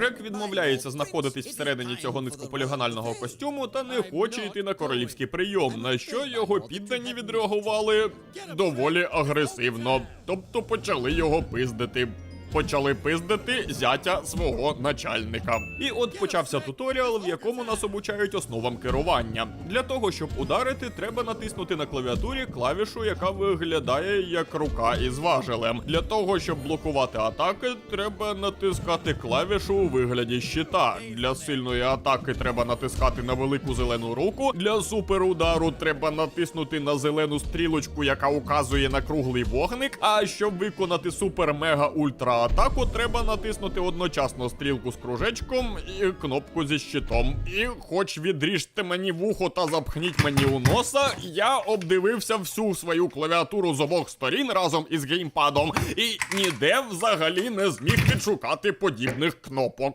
Рек відмовляється знаходитись всередині цього низькополігонального костюму та не хоче йти на королівський прийом, на що його піддані відреагували доволі агресивно, тобто почали його пиздити. Почали пиздити зятя свого начальника. І от почався туторіал, в якому нас обучають основам керування. Для того, щоб ударити, треба натиснути на клавіатурі клавішу, яка виглядає як рука із важелем. Для того, щоб блокувати атаки, треба натискати клавішу у вигляді щита. Для сильної атаки треба натискати на велику зелену руку. Для суперудару треба натиснути на зелену стрілочку, яка указує на круглий вогник. А щоб виконати супер мега ультра атаку, треба натиснути одночасно стрілку з кружечком і кнопку зі щитом. І хоч відріжте мені вухо та запхніть мені у носа, я обдивився всю свою клавіатуру з обох сторін разом із геймпадом і ніде взагалі не зміг підшукати подібних кнопок.